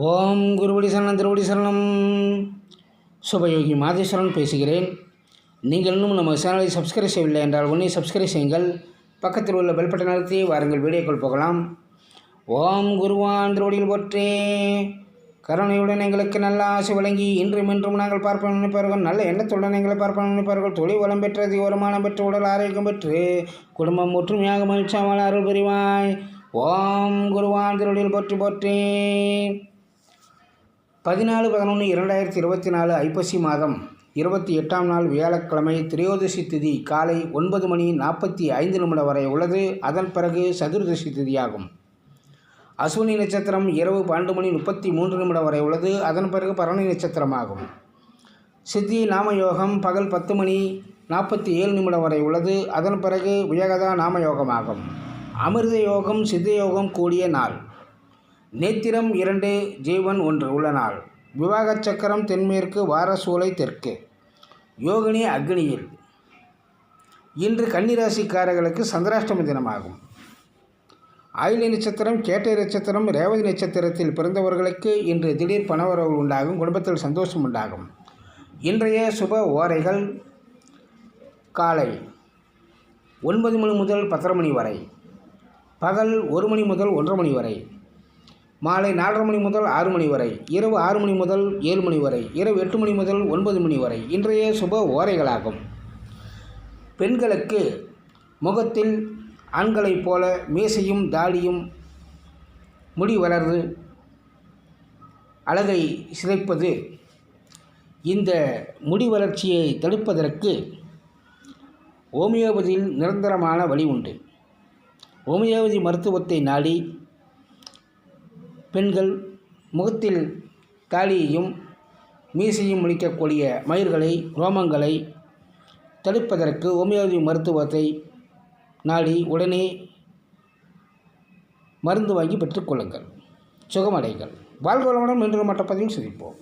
ஓம் குருவடி சரணம் திருவடி சரணம். சுபயோகி மாதேஸ்வரன் பேசுகிறேன். நீங்கள் இன்னும் நம்ம சேனலை சப்ஸ்கிரைப் செய்யவில்லை என்றால் உடனே சப்ஸ்கிரைப் செய்யுங்கள். பக்கத்தில் உள்ள பெல் பட்டன் அழுத்தி வாருங்கள் வீடியோக்கள் போகலாம். ஓம் குருவான் திருவடியில் போற்றே. கருணையுடன் எங்களுக்கு நல்ல ஆசை வழங்கி இன்றும் இன்றும் நாங்கள் பார்ப்போம் நினைப்பார்கள். நல்ல எண்ணத்துடன் எங்களை பார்ப்போம் நினைப்பார்கள். தொழில் வளம் பெற்றது வருமானம் பெற்று உடல் ஆரோக்கியம் பெற்று குடும்பம் ஒற்றுமையாக மகிழ்ச்சியாக அருள் புரிவாய். ஓம் குருவான் திருவடியில் போற்றி போற்றேன் பதினாலு பதினொன்று இரண்டாயிரத்தி இருபத்தி நாலு ஐப்பசி மாதம் இருபத்தி எட்டாம் நாள் வியாழக்கிழமை திரையோதசி திதி காலை ஒன்பது மணி நாற்பத்தி ஐந்து நிமிடம் வரை உள்ளது. அதன் பிறகு சதுர்தசி திதியாகும். அஸ்வினி நட்சத்திரம் இரவு பன்னெண்டு மணி முப்பத்தி மூன்று நிமிடம் வரை உள்ளது. அதன் பிறகு பரணி நட்சத்திரமாகும். சித்தி நாமயோகம் பகல் பத்து மணி நாற்பத்தி ஏழு நிமிடம் வரை உள்ளது. அதன் பிறகு வியகதா நாமயோகமாகும். அமிர்த யோகம் சித்த யோகம் கூடிய நாள். நேத்திரம் இரண்டு ஜீவன் ஒன்று உள்ள நாள் விவாகச் சக்கரம் தென்மேற்கு வாரசூலை தெற்கு. யோகினி அக்னியில். இன்று கன்னிராசிக்காரர்களுக்கு சந்திராஷ்டம தினமாகும். ஆயிலி நட்சத்திரம் கேட்டை நட்சத்திரம் ரேவதி நட்சத்திரத்தில் பிறந்தவர்களுக்கு இன்று திடீர் பணவரவு உண்டாகும் குடும்பத்தில் சந்தோஷம் உண்டாகும். இன்றைய சுப ஓரைகள் காலை ஒன்பது மணி முதல் பத்தரை மணி வரை பகல் ஒரு மணி முதல் ஒன்றரை மணி வரை மாலை நாலரை மணி முதல் ஆறு மணி வரை இரவு ஆறு மணி முதல் ஏழு மணி வரை இரவு எட்டு மணி முதல் ஒன்பது மணி வரை இன்றைய சுப ஓரைகளாகும். பெண்களுக்கு முகத்தில் ஆண்களைப் போல மீசையும் தாடியும் முடி வளர்ந்து அழகை சிதைப்பது இந்த முடி வளர்ச்சியை தடுப்பதற்கு ஹோமியோபதியில் நிரந்தரமான வழி உண்டு. ஹோமியோபதி மருத்துவத்தை நாடி பெண்கள் முகத்தில் தாலியையும் மீசையும் முடிக்கக்கூடிய மயிர்களை ரோமங்களை தடுப்பதற்கு ஹோமியோபதி மருத்துவத்தை நாடி உடனே மருந்து வாங்கி பெற்றுக்கொள்ளுங்கள் சுகமடைகள் வாழ்வளமுடன் மீண்டும் மற்ற பதிவில் சந்திப்போம்.